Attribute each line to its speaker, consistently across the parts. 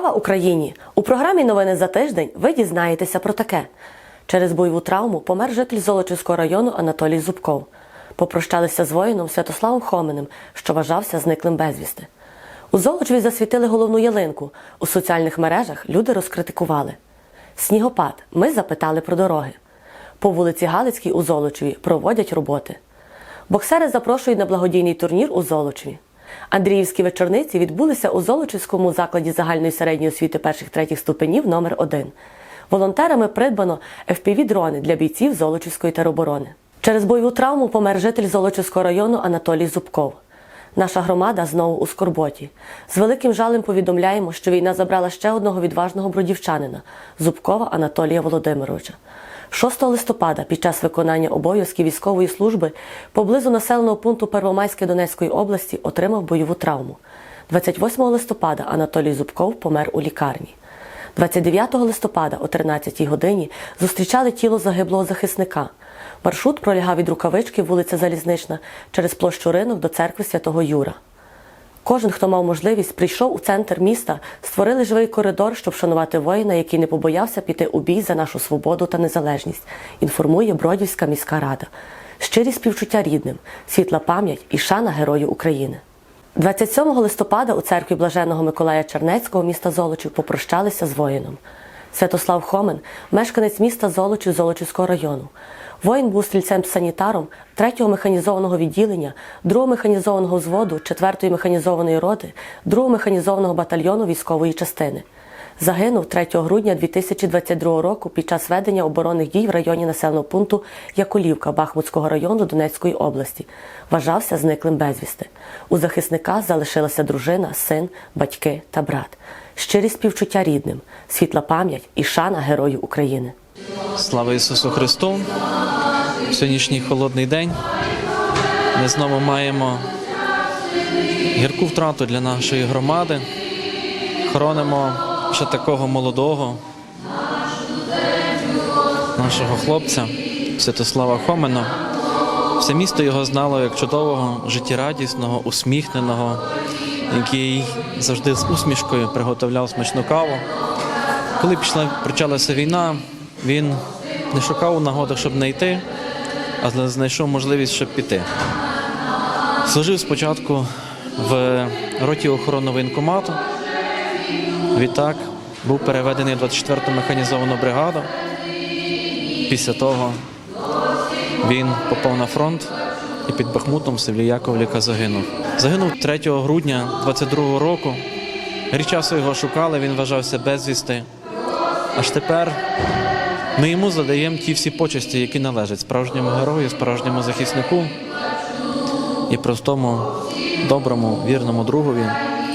Speaker 1: Слава Україні! У програмі Новини за тиждень ви дізнаєтеся про таке. Через бойову травму помер житель Золочівського району Анатолій Зубков. Попрощалися з воїном Святославом Хоминим, що вважався зниклим безвісти. У Золочеві засвітили головну ялинку. У соціальних мережах люди розкритикували. Снігопад. Ми запитали про дороги. По вулиці Галицькій у Золочеві проводять роботи. Боксери запрошують на благодійний турнір у Золочеві. Андріївські вечорниці відбулися у Золочівському закладі загальної середньої освіти перших-третіх ступенів номер 1 Волонтерами придбано FPV-дрони для бійців Золочівської тероборони. Через бойову травму помер житель Золочівського району Анатолій Зубков. Наша громада знову у скорботі. З великим жалем повідомляємо, що війна забрала ще одного відважного бродівчанина Зубкова Анатолія Володимировича. 6 листопада під час виконання обов'язків військової служби поблизу населеного пункту Первомайське Донецької області отримав бойову травму. 28 листопада Анатолій Зубков помер у лікарні. 29 листопада о 13 годині зустрічали тіло загиблого захисника. Маршрут пролягав від рукавички вулиця Залізнична через площу ринок до церкви Святого Юра. Кожен, хто мав можливість, прийшов у центр міста, створили живий коридор, щоб вшанувати воїна, який не побоявся піти у бій за нашу свободу та незалежність. Інформує Бродівська міська рада. Щирі співчуття рідним, світла пам'ять і шана Герою України. 27 листопада у церкві Блаженого Миколая Чернецького міста Золочів попрощалися з воїном. Святослав Хомен, мешканець міста Золочів Золочівського району. Воїн був стрільцем-санітаром 3-го механізованого відділення, 2-го механізованого взводу, 4-ї механізованої роти, 2-го механізованого батальйону військової частини. Загинув 3 грудня 2022 року під час ведення оборонних дій в районі населеного пункту Якулівка Бахмутського району Донецької області. Вважався зниклим безвісти. У захисника залишилася дружина, син, батьки та брат. Щирі співчуття рідним, світла пам'ять і шана Герою України.
Speaker 2: Слава Ісусу Христу! Сьогоднішній холодний день ми знову маємо гірку втрату для нашої громади. Хоронимо ще такого молодого нашого хлопця Святослава Хомена. Все місто його знало як чудового, життєрадісного, усміхненого, який завжди з усмішкою приготовляв смачну каву. Коли пішла почалася війна, він не шукав нагоди, щоб не йти, а знайшов можливість, щоб піти. Служив спочатку в роті охорони воєнкомату. Відтак був переведений в 24-ту механізовану бригаду. Після того він попав на фронт і під Бахмутом в селі Яковліка загинув. Загинув 3 грудня 22-го року. Рік часу його шукали, він вважався безвісти. Аж тепер ми йому задаємо ті всі почесті, які належать справжньому герою, справжньому захиснику і простому, доброму, вірному другові,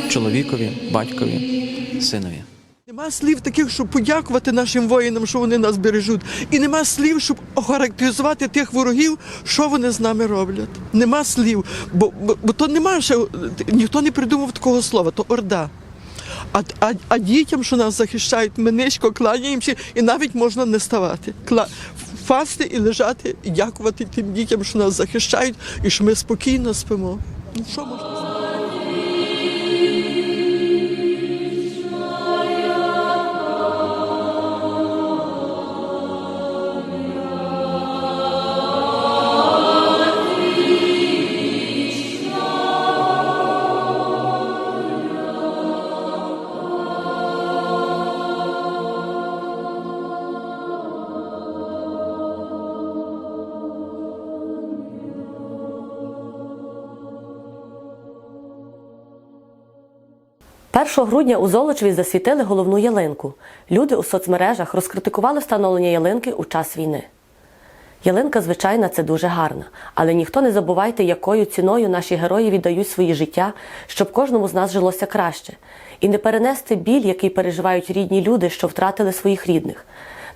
Speaker 2: чоловікові, батькові, синові.
Speaker 3: Нема слів таких, щоб подякувати нашим воїнам, що вони нас бережуть. І нема слів, щоб охарактеризувати тих ворогів, що вони з нами роблять. Нема слів. Бо, бо, бо то нема ще ніхто не придумав такого слова, то орда. А, а, а дітям, що нас захищають, ми низько кланяємося і навіть можна не ставати. Кла... Фасти і лежати, і дякувати тим дітям, що нас захищають, і що ми спокійно спимо. Ну що можна
Speaker 1: 1 грудня у Золочеві засвітили головну ялинку. Люди у соцмережах розкритикували встановлення ялинки у час війни. Ялинка, звичайно, це дуже гарна, але ніхто не забувайте, якою ціною наші герої віддають свої життя, щоб кожному з нас жилося краще, і не перенести біль, який переживають рідні люди, що втратили своїх рідних.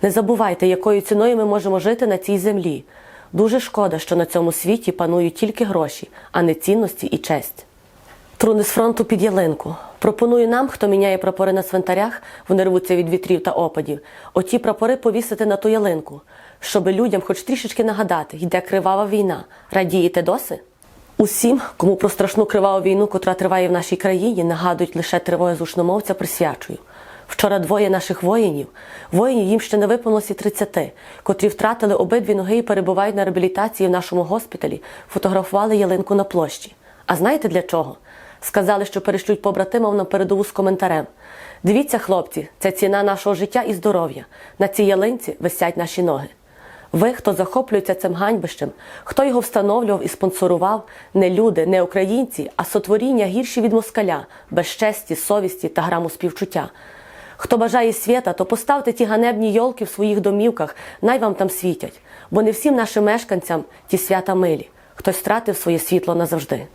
Speaker 1: Не забувайте, якою ціною ми можемо жити на цій землі. Дуже шкода, що на цьому світі панують тільки гроші, а не цінності і честь. Труни з фронту під ялинку. Пропоную нам, хто міняє прапори на цвинтарях, вони рвуться від вітрів та опадів, оті прапори повісити на ту ялинку, щоби людям хоч трішечки нагадати, йде кривава війна. Радієте доси? Усім, кому про страшну криваву війну, котра триває в нашій країні, нагадують лише тривоги з ушномовця, присвячую. Вчора двоє наших воїнів, воїнів їм ще не виповнилося 30, котрі втратили обидві ноги і перебувають на реабілітації в нашому госпіталі, фотографували ялинку на площі. А знаєте для чого? Сказали, що перешлють побратимам на передову з коментарем. Дивіться, хлопці, це ціна нашого життя і здоров'я. На цій ялинці висять наші ноги. Ви, хто захоплюється цим ганьбищем, хто його встановлював і спонсорував, не люди, не українці, а сотворіння гірші від москаля, без честі, совісті та граму співчуття. Хто бажає свята, то поставте ті ганебні йолки в своїх домівках, най вам там світять, бо не всім нашим мешканцям ті свята милі. Хтось втратив своє світло назавжди.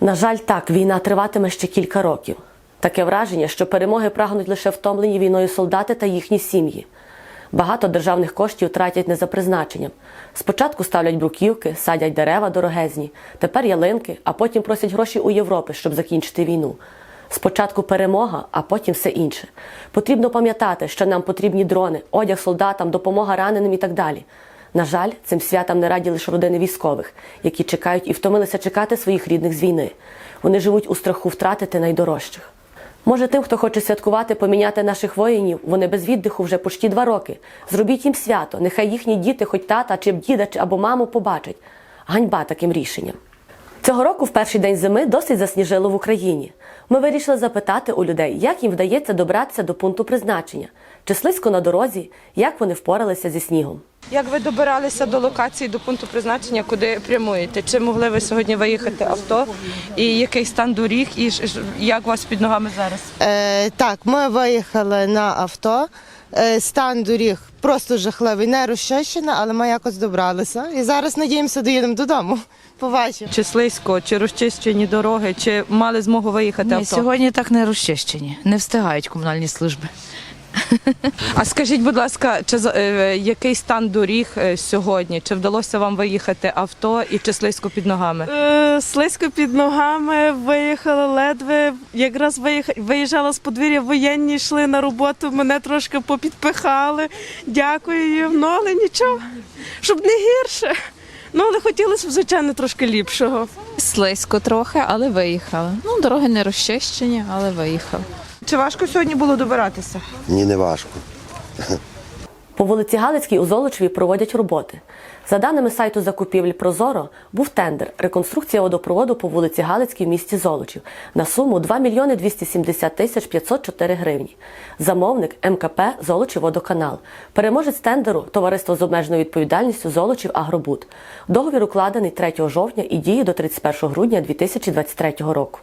Speaker 1: На жаль, так, війна триватиме ще кілька років. Таке враження, що перемоги прагнуть лише втомлені війною солдати та їхні сім'ї. Багато державних коштів тратять не за призначенням. Спочатку ставлять бруківки, садять дерева дорогезні, тепер ялинки, а потім просять гроші у Європи, щоб закінчити війну. Спочатку перемога, а потім все інше. Потрібно пам'ятати, що нам потрібні дрони, одяг солдатам, допомога раненим і так далі. На жаль, цим святам не раді лише родини військових, які чекають і втомилися чекати своїх рідних з війни. Вони живуть у страху втратити найдорожчих. Може, тим, хто хоче святкувати, поміняти наших воїнів, вони без віддиху вже почти два роки. Зробіть їм свято, нехай їхні діти, хоч тата, чи діда, чи або маму побачать. Ганьба таким рішенням. Цього року, в перший день зими, досить засніжило в Україні. Ми вирішили запитати у людей, як їм вдається добратися до пункту призначення, чи слизько на дорозі, як вони впоралися зі снігом.
Speaker 4: Як ви добиралися до локації, до пункту призначення, куди прямуєте? Чи могли ви сьогодні виїхати авто? І який стан доріг, і як у вас під ногами зараз?
Speaker 5: Е, так, ми виїхали на авто. Е, стан доріг просто жахливий, не розчищена, але ми якось добралися. І зараз надіємося, доїдемо додому. Побачимо.
Speaker 4: Чи слизько, чи розчищені дороги, чи мали змогу виїхати
Speaker 6: Ні,
Speaker 4: авто?
Speaker 6: сьогодні так не розчищені, не встигають комунальні служби.
Speaker 4: А скажіть, будь ласка, чи е, який стан доріг е, сьогодні? Чи вдалося вам виїхати авто і чи слизько під ногами?
Speaker 7: Е, Слизько під ногами виїхала ледве. Якраз виїжджала з подвір'я, воєнні йшли на роботу, мене трошки попідпихали. Дякую їм. Ну але нічого, щоб не гірше. Ну але хотілося б, звичайно, трошки ліпшого.
Speaker 8: Слизько трохи, але виїхали. Ну, дороги не розчищені, але виїхали.
Speaker 4: Чи важко сьогодні було добиратися?
Speaker 9: Ні, не важко.
Speaker 1: По вулиці Галицькій у Золочеві проводять роботи. За даними сайту закупівель Прозоро, був тендер реконструкція водопроводу по вулиці Галицькій в місті Золочів на суму 2 мільйони 270 тисяч 504 гривні. Замовник МКП Золочів водоканал. Переможець тендеру товариство з обмеженою відповідальністю Золочів Агробуд. Договір укладений 3 жовтня і діє до 31 грудня 2023 року.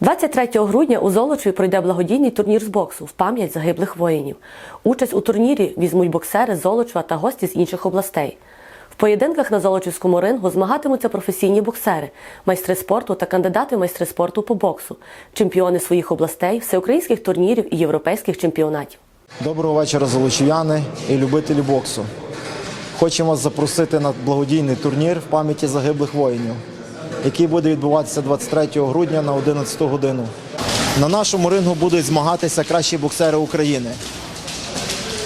Speaker 1: 23 грудня у Золочеві пройде благодійний турнір з боксу в пам'ять загиблих воїнів. Участь у турнірі візьмуть боксери Золочева та гості з інших областей. В поєдинках на Золочівському рингу змагатимуться професійні боксери, майстри спорту та кандидати в майстри спорту по боксу, чемпіони своїх областей, всеукраїнських турнірів і європейських чемпіонатів.
Speaker 10: Доброго вечора, золочів'яни і любителі боксу. Хочемо вас запросити на благодійний турнір в пам'яті загиблих воїнів, який буде відбуватися 23 грудня на 11 годину. На нашому рингу будуть змагатися кращі боксери України.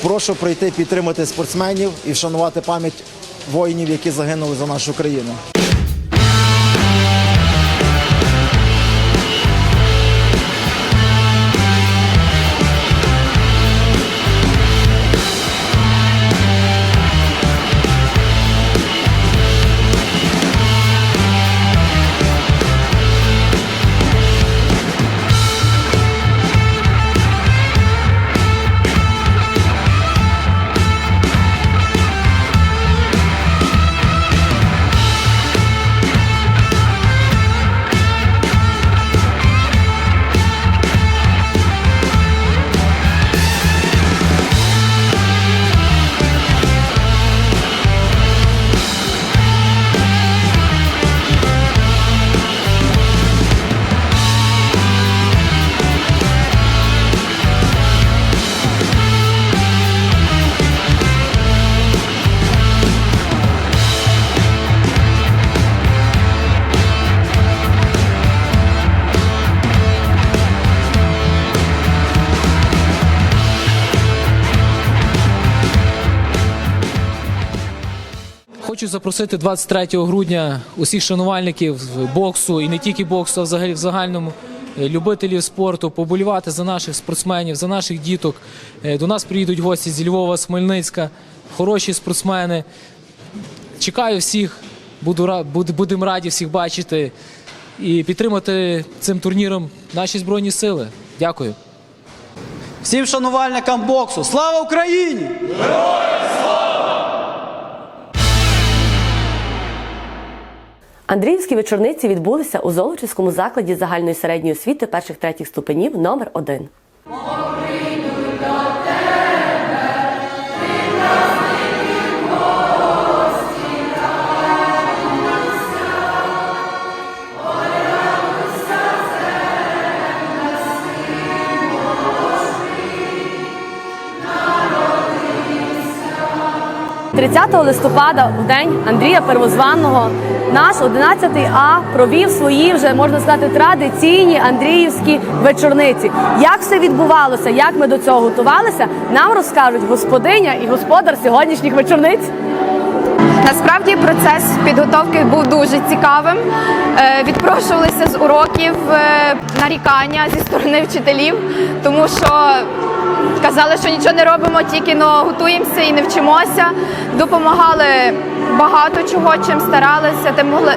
Speaker 10: Прошу прийти підтримати спортсменів і вшанувати пам'ять воїнів, які загинули за нашу країну.
Speaker 11: Хочу запросити 23 грудня усіх шанувальників боксу і не тільки боксу, а взагалі в загальному е, любителів спорту, поболівати за наших спортсменів, за наших діток. Е, До нас приїдуть гості зі Львова, з Хмельницька, хороші спортсмени. Чекаю всіх, буду будемо раді всіх бачити і підтримати цим турніром наші збройні сили. Дякую.
Speaker 9: Всім шанувальникам боксу. Слава Україні!
Speaker 1: Андріївські вечорниці відбулися у Золочівському закладі загальної середньої освіти перших третіх ступенів номер 1 30 листопада, в день Андрія Первозванного, наш 11 А провів свої вже можна сказати традиційні Андріївські вечорниці. Як все відбувалося, як ми до цього готувалися, нам розкажуть господиня і господар сьогоднішніх вечорниць.
Speaker 8: Насправді процес підготовки був дуже цікавим. Е, Відпрошувалися з уроків е, нарікання зі сторони вчителів, тому що казали, що нічого не робимо, тільки но готуємося і не вчимося. Допомагали багато чого, чим старалися, тим могли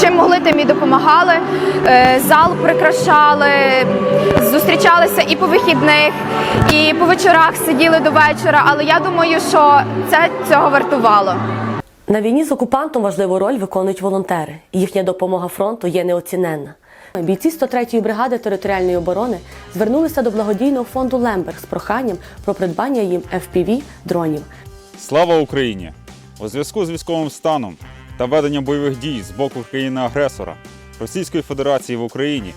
Speaker 8: чим могли, тим і допомагали. Е, Зал прикрашали, зустрічалися і по вихідних, і по вечорах сиділи до вечора. Але я думаю, що це цього вартувало.
Speaker 1: На війні з окупантом важливу роль виконують волонтери. Їхня допомога фронту є неоціненна. Бійці 103-ї бригади територіальної оборони звернулися до благодійного фонду Лемберг з проханням про придбання їм FPV дронів.
Speaker 12: Слава Україні! У зв'язку з військовим станом та веденням бойових дій з боку країни-агресора Російської Федерації в Україні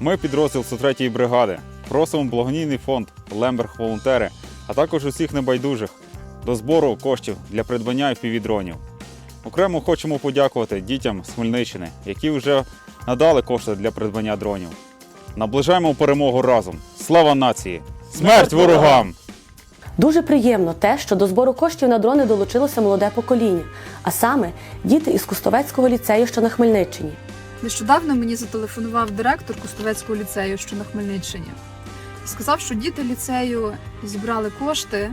Speaker 12: ми, підрозділ 103-ї бригади, просимо благодійний фонд Лемберг Волонтери, а також усіх небайдужих до збору коштів для придбання FPV-дронів. Окремо хочемо подякувати дітям з Хмельниччини, які вже надали кошти для придбання дронів. Наближаємо перемогу разом! Слава нації! Смерть ворогам!
Speaker 1: Дуже приємно те, що до збору коштів на дрони долучилося молоде покоління, а саме діти із Кустовецького ліцею, що на Хмельниччині.
Speaker 13: Нещодавно мені зателефонував директор Кустовецького ліцею, що на Хмельниччині. Сказав, що діти ліцею зібрали кошти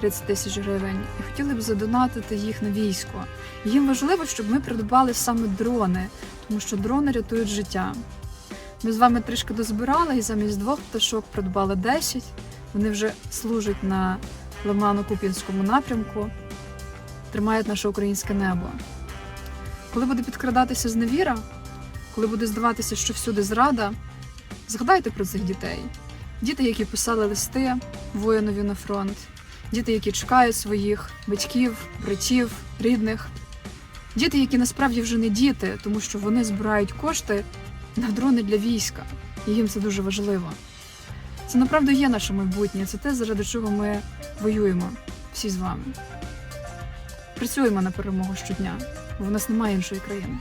Speaker 13: 30 тисяч гривень і хотіли б задонатити їх на військо. Їм важливо, щоб ми придбали саме дрони, тому що дрони рятують життя. Ми з вами трішки дозбирали і замість двох пташок придбали 10. Вони вже служать на Лимано-Куп'янському напрямку, тримають наше українське небо. Коли буде підкрадатися зневіра, коли буде здаватися, що всюди зрада, згадайте про цих дітей. Діти, які писали листи воїнові на фронт, діти, які чекають своїх батьків, братів, рідних, діти, які насправді вже не діти, тому що вони збирають кошти на дрони для війська, і їм це дуже важливо. Це направду є наше майбутнє, це те, заради чого ми воюємо всі з вами. Працюємо на перемогу щодня, бо в нас немає іншої країни.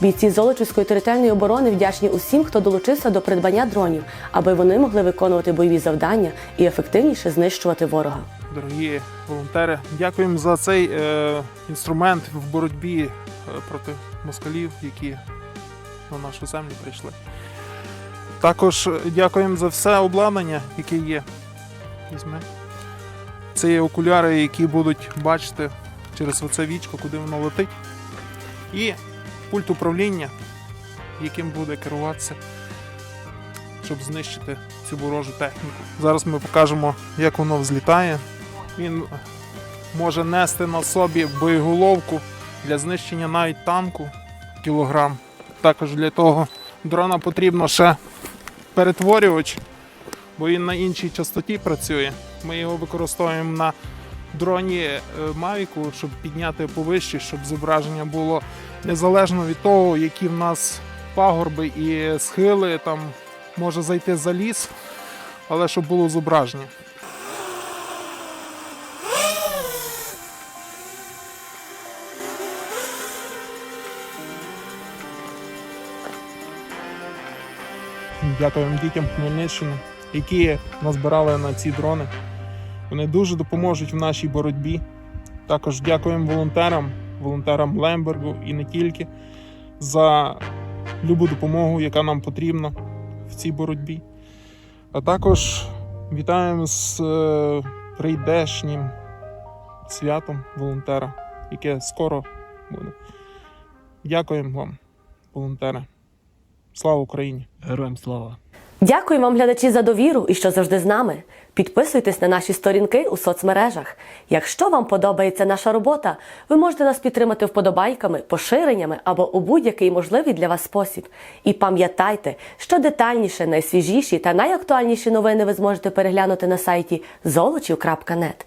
Speaker 1: Бійці Золочівської територіальної оборони вдячні усім, хто долучився до придбання дронів, аби вони могли виконувати бойові завдання і ефективніше знищувати ворога.
Speaker 14: Дорогі волонтери, дякуємо за цей е, інструмент в боротьбі е, проти москалів, які на нашу землю прийшли. Також дякуємо за все обладнання, яке є. Візьми. Це є окуляри, які будуть бачити через оце вічко, куди воно летить. І пульт управління, яким буде керуватися, щоб знищити цю ворожу техніку. Зараз ми покажемо, як воно взлітає. Він може нести на собі боєголовку для знищення навіть танку кілограм. Також для того дрона потрібно ще перетворювач, бо він на іншій частоті працює. Ми його використовуємо на дроні е, Mavic, щоб підняти повище, щоб зображення було незалежно від того, які в нас пагорби і схили, там може зайти за ліс, але щоб було зображення. Дякуємо дітям Хмельниччини, які назбирали на ці дрони. Вони дуже допоможуть в нашій боротьбі. Також дякуємо волонтерам, волонтерам Лембергу і не тільки за любу допомогу, яка нам потрібна. в цій боротьбі. А також вітаємо з е, прийдешнім святом волонтера, яке скоро буде. Дякуємо вам, волонтери. Слава Україні!
Speaker 9: Героям слава!
Speaker 1: Дякую вам, глядачі, за довіру і що завжди з нами. Підписуйтесь на наші сторінки у соцмережах. Якщо вам подобається наша робота, ви можете нас підтримати вподобайками, поширеннями або у будь-який можливий для вас спосіб. І пам'ятайте, що детальніше, найсвіжіші та найактуальніші новини ви зможете переглянути на сайті золочів.нет.